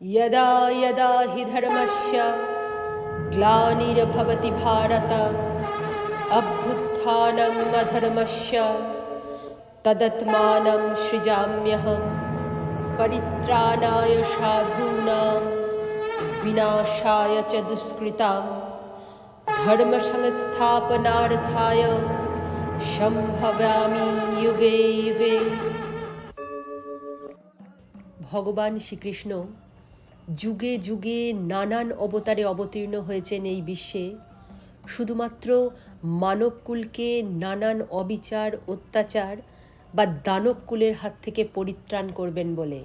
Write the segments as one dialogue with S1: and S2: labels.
S1: यदा यदा हि धर्मस्य ग्लानिर्भवति भारत अभ्युत्थानम् अधर्मस्य तदत्मानं सृजाम्यहं परित्राणाय साधूनां विनाशाय च दुष्कृतां धर्मसंस्थापनार्थाय সম্ভবামি যুগে যুগে ভগবান শ্রীকৃষ্ণ যুগে যুগে নানান অবতারে অবতীর্ণ হয়েছেন এই বিশ্বে। শুধুমাত্র মানবকুলকে নানান অবিচার, অত্যাচার বা দানবকুলের হাত থেকে পরিত্রাণ করবেন বলে।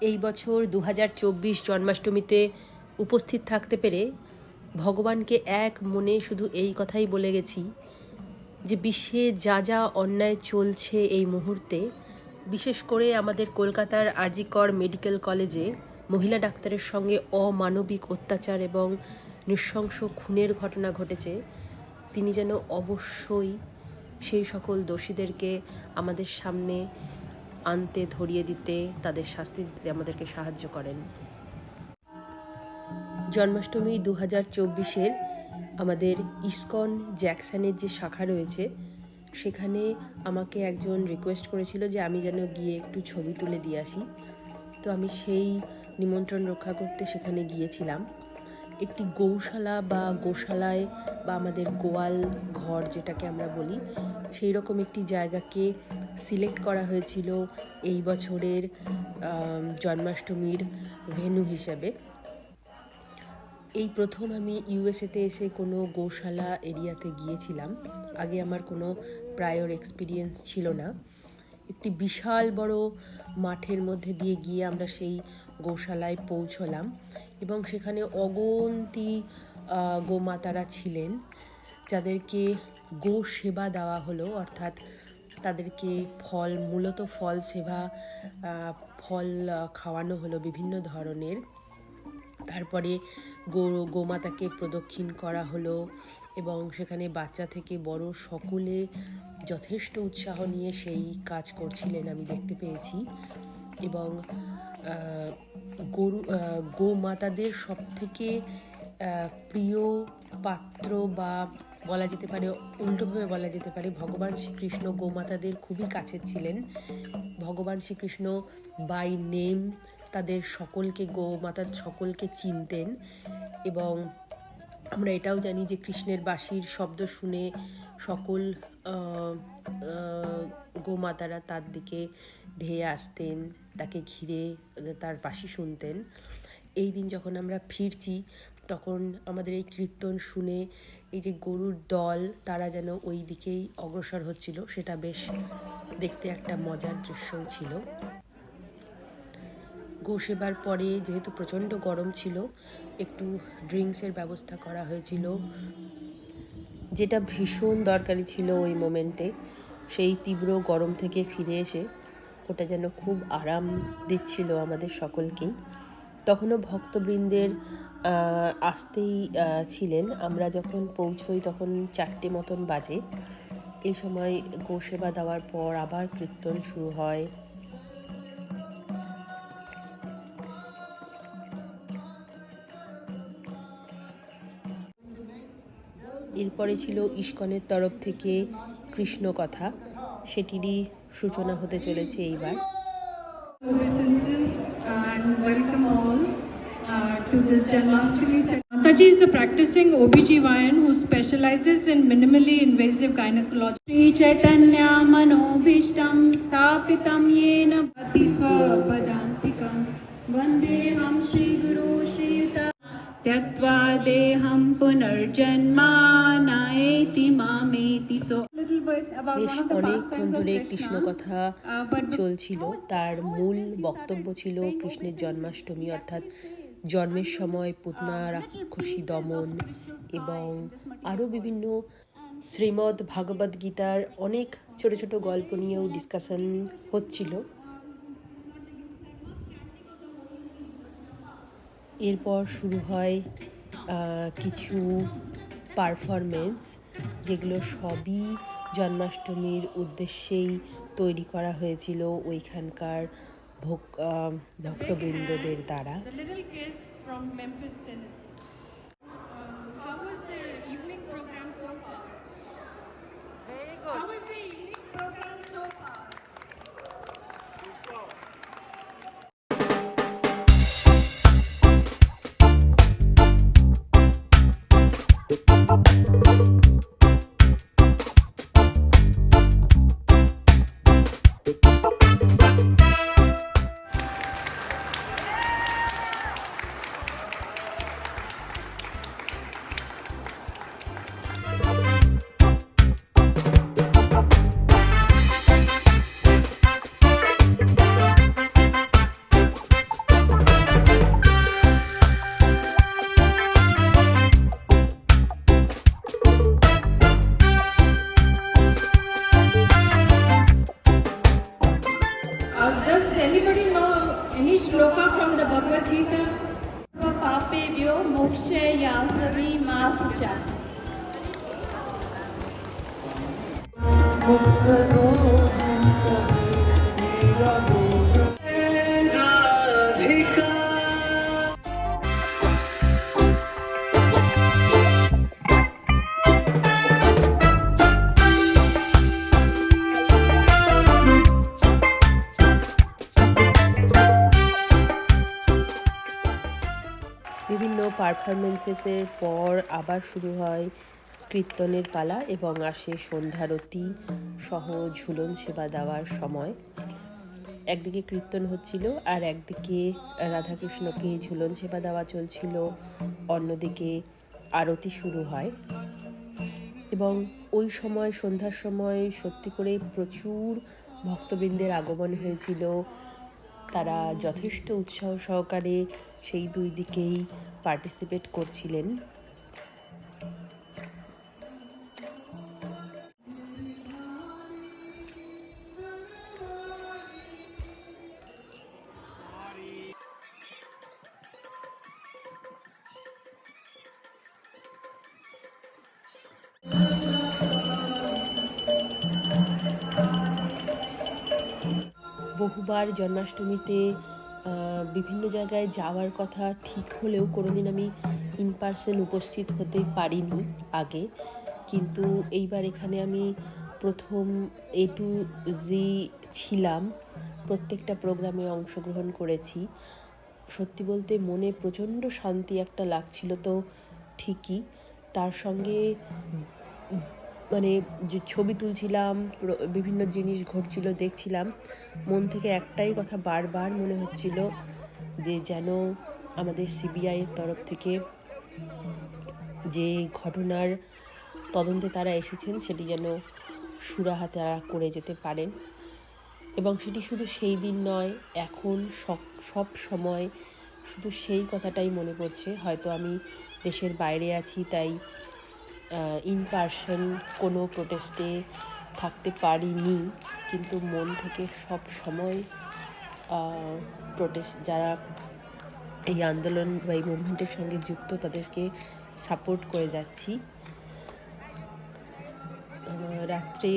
S1: এই বছর দু চব্বিশ জন্মাষ্টমীতে উপস্থিত থাকতে পেরে ভগবানকে এক মনে শুধু এই কথাই বলে গেছি যে বিশ্বে যা যা অন্যায় চলছে এই মুহূর্তে বিশেষ করে আমাদের কলকাতার আরজিকর মেডিকেল কলেজে মহিলা ডাক্তারের সঙ্গে অমানবিক অত্যাচার এবং নৃশংস খুনের ঘটনা ঘটেছে। তিনি যেন অবশ্যই সেই সকল দোষীদেরকে আমাদের সামনে আনতে, ধরিয়ে দিতে, তাদের শাস্তি দিতে আমাদেরকে সাহায্য করেন। জন্মাষ্টমী দু হাজার চব্বিশের আমাদের ইস্কন জ্যাকসনের যে শাখা রয়েছে সেখানে আমাকে একজন রিকোয়েস্ট করেছিল যে আমি যেন গিয়ে একটু ছবি তুলে দিয়ে আসি। তো আমি সেই নিমন্ত্রণ রক্ষা করতে সেখানে গিয়েছিলাম। একটি গৌশালা বা গোশালায় বা আমাদের গোয়াল ঘর যেটাকে আমরা বলি সেই রকম একটি জায়গাকে সিলেক্ট করা হয়েছিল এই বছরের জন্মাষ্টমীর ভেন্যু হিসেবে। এই প্রথম আমি ইউএসএতে এসে কোনো গোশালা এরিয়াতে গিয়েছিলাম। আগে আমার কোনো প্রায়র এক্সপিরিয়েন্স ছিল না। একটি বিশাল বড় মাঠের মধ্যে দিয়ে গিয়ে আমরা সেই গোশালায় পৌঁছলাম এবং সেখানে অগন্তি গোমাতারা ছিলেন, যাদেরকে গো সেবা দেওয়া হলো, অর্থাৎ তাদেরকে ফল, মূলত ফল সেবা ফল খাওয়ানো হলো বিভিন্ন ধরনের। তারপরে গো গোমাতাকে প্রদক্ষিণ করা হলো এবং সেখানে বাচ্চা থেকে বড় সকলে যথেষ্ট উৎসাহ নিয়ে সেই কাজ করছিলেন আমি দেখতে পেয়েছি। এবং গরু গোমাতাদের সব থেকে প্রিয় পাত্র বা বলা যেতে পারে, উল্টোভাবে বলা যেতে পারে ভগবান শ্রীকৃষ্ণ গোমাতাদের খুবই কাছের ছিলেন। ভগবান শ্রীকৃষ্ণ বাই নেম তাদের সকলকে, গোমাতার সকলকে চিনতেন এবং আমরা এটাও জানি যে কৃষ্ণের বাঁশির শব্দ শুনে সকল গোমাতারা তার দিকে ধেয়ে আসতেন, তাকে ঘিরে তার বাঁশি শুনতেন। এই দিন যখন আমরা ফিরছি, তখন আমাদের এই কীর্তন শুনে এই যে গরুর দল, তারা যেন ওই দিকেই অগ্রসর হচ্ছিল, সেটা বেশ দেখতে একটা মজার দৃশ্যও ছিল। গোসেবার পরে যেহেতু প্রচণ্ড গরম ছিল, একটু ড্রিঙ্কসের ব্যবস্থা করা হয়েছিল। যেটা ভীষণ দরকারি ছিল ওই মোমেন্টে, সেই তীব্র গরম থেকে ফিরে এসে ওটা যেন খুব আরাম দিচ্ছিল আমাদের সকলকেই। তখনও ভক্তবৃন্দের আসতেই ছিলেন। আমরা যখন পৌঁছই তখন চারটে মতন বাজে। এই সময় গোসেবা দেওয়ার পর আবার কীর্তন শুরু হয়। এরপরে ছিল ইস্কনের তরফ থেকে কৃষ্ণ কথা সেটিরই সূচনা হতে চলেছে এইবার
S2: to this Janmashtami Mataji is a practicing OBGYN who specializes in minimally invasive gynecology.
S3: Sri Chaitanya Manobhishtam Sthapitam Yena Bhati Swapadantikam Vandeham Sri Guru Sri नायेति मामेति so
S2: Little bit about
S1: বেশ
S2: one of the
S1: অনেকক্ষণ
S2: pastimes of
S1: ধরে Krishna
S2: Krishna.
S1: কথা
S2: Uh, but
S1: চলছিল তার মূল বক্তব্য ছিল কৃষ্ণের জন্মাষ্টমী অর্থাৎ জন্মের সময় পুতনা রাক্ষসী দমন এবং আরও বিভিন্ন শ্রীমদ্ ভাগবত গীতার অনেক ছোট ছোট গল্প নিয়েও ডিসকাশন হচ্ছিল এরপর শুরু হয় কিছু পারফরমেন্স যেগুলো সবই জন্মাষ্টমীর উদ্দেশ্যেই তৈরি করা হয়েছিল ওইখানকার ভক্তবৃন্দদের দ্বারা।
S2: श्लोक फ्रॉम द भगवद्गीता
S3: पापेभ्यो मोक्षयासरी मा
S1: सुचा। পারফরমেন্সেসের পর আবার শুরু হয় কীর্তনের পালা এবং আসে সন্ধ্যারতি সহ ঝুলন সেবা দেওয়ার সময়। একদিকে কীর্তন হচ্ছিল আর একদিকে রাধাকৃষ্ণকে ঝুলন সেবা দেওয়া চলছিল। অন্যদিকে আরতি শুরু হয় এবং ওই সময়, সন্ধ্যার সময় সত্যি করে প্রচুর ভক্তবৃন্দের আগমন হয়েছিল। তারা যথেষ্ট উৎসাহ সহকারে সেই দুই দিকেই পার্টিসিপেট করছিলেন। বহুবার জন্মাষ্টমীতে বিভিন্ন জায়গায় যাওয়ার কথা ঠিক হলেও কোনোদিন আমি ইন পার্সন উপস্থিত হতে পারিনি আগে। কিন্তু এইবার এখানে আমি প্রথম এ টু জি ছিলাম। প্রত্যেকটা প্রোগ্রামে অংশগ্রহণ করেছি। সত্যি বলতে মনে প্রচণ্ড শান্তি একটা লাগছিল তো ঠিকই। তার সঙ্গে মানে যে ছবি তুলছিলাম বিভিন্ন জিনিস ঘটছিল, দেখছিলাম। মন থেকে একটাই কথা বারবার মনে হচ্ছিল যে যেন আমাদের সিবিআইয়ের তরফ থেকে যে ঘটনার তদন্তে তারা এসেছেন, সেটি যেন সুরাহা তারা করে যেতে পারেন। এবং সেটি শুধু সেই দিন নয়, এখন সব সময় শুধু সেই কথাটাই মনে পড়ছে। হয়তো আমি দেশের বাইরে আছি, তাই ইন পার্সন কোনো প্রোটেস্টে থাকতে পারিনি, কিন্তু মন থেকে সব সময় প্রোটেস্ট যারা এই আন্দোলন বা এই মুভমেন্টের সঙ্গে যুক্ত তাদেরকে সাপোর্ট করে যাচ্ছি। রাত্রে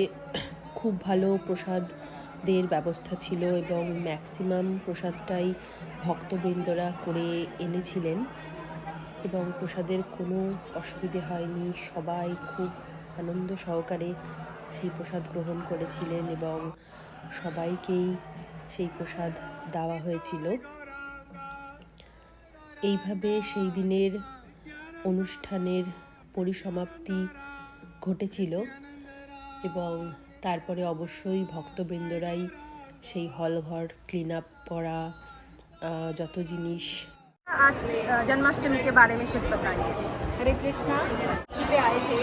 S1: খুব ভালো প্রসাদের ব্যবস্থা ছিল এবং ম্যাক্সিমাম প্রসাদটাই ভক্তবৃন্দরা করে এনেছিলেন। এবং প্রসাদের কোনো অসুবিধে হয়নি। সবাই খুব আনন্দ সহকারে সেই প্রসাদ গ্রহণ করেছিলেন এবং সবাইকেই সেই প্রসাদ দেওয়া হয়েছিল। এইভাবে সেই দিনের অনুষ্ঠানের পরিসমাপ্তি ঘটেছিল এবং তারপরে অবশ্যই ভক্তবৃন্দরাই সেই হলঘর ক্লিন আপ করা যত জিনিস
S4: आज जन्माष्टमी के बारे में कुछ बताइए।
S5: हरे कृष्णा पे आए थे।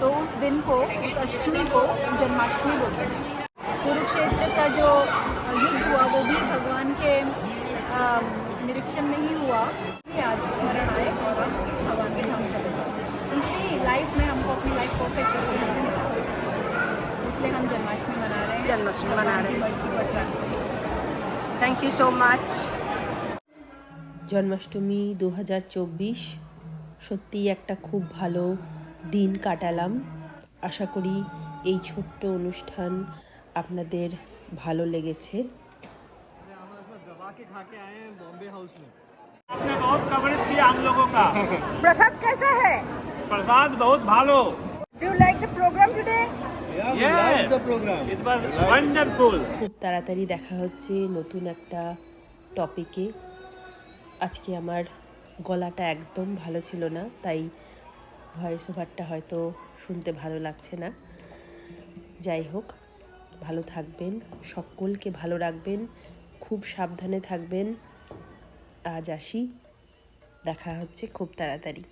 S5: तो उस दिन को उस अष्टमी को जन्माष्टमी बोलते हैं। कुरुक्षेत्र का जो युद्ध हुआ वो भी भगवान के निरीक्षण में ही हुआ। ये आज स्मरण आए और हम भगवान के धाम चले इसी लाइफ में हमको अपनी लाइफ परफेक्ट करके से निकालना इसलिए हम जन्माष्टमी मना रहे हैं।
S4: जन्माष्टमी मना रहे हैं। Thank you so much
S1: Janmashtami দু হাজার চব্বিশ সত্যিই একটা খুব ভালো দিন কাটালাম আশা করি এই ছোট্ট অনুষ্ঠান আপনাদের ভালো লেগেছে
S6: खा के आए हैं बॉम्बे हाउस में
S7: आपने बहुत कवरेज किया हम लोगों का
S4: प्रसाद कैसा है
S7: प्रसाद बहुत भालो
S4: do you like the program today
S7: Yes.
S6: the program.
S7: It was wonderful.
S1: খুব তাড়াতাড়ি দেখা হচ্ছে নতুন একটা টপিকে আজকে আমার গলাটা একদম ভালো ছিল না, তাই ভয়েস ওভারটা হয়তো শুনতে ভালো লাগছে না। যাই হোক, ভালো থাকবেন, সকলকে ভালো রাখবেন, খুব সাবধানে থাকবেন। আজ আসি, দেখা হচ্ছে খুব তাড়াতাড়ি।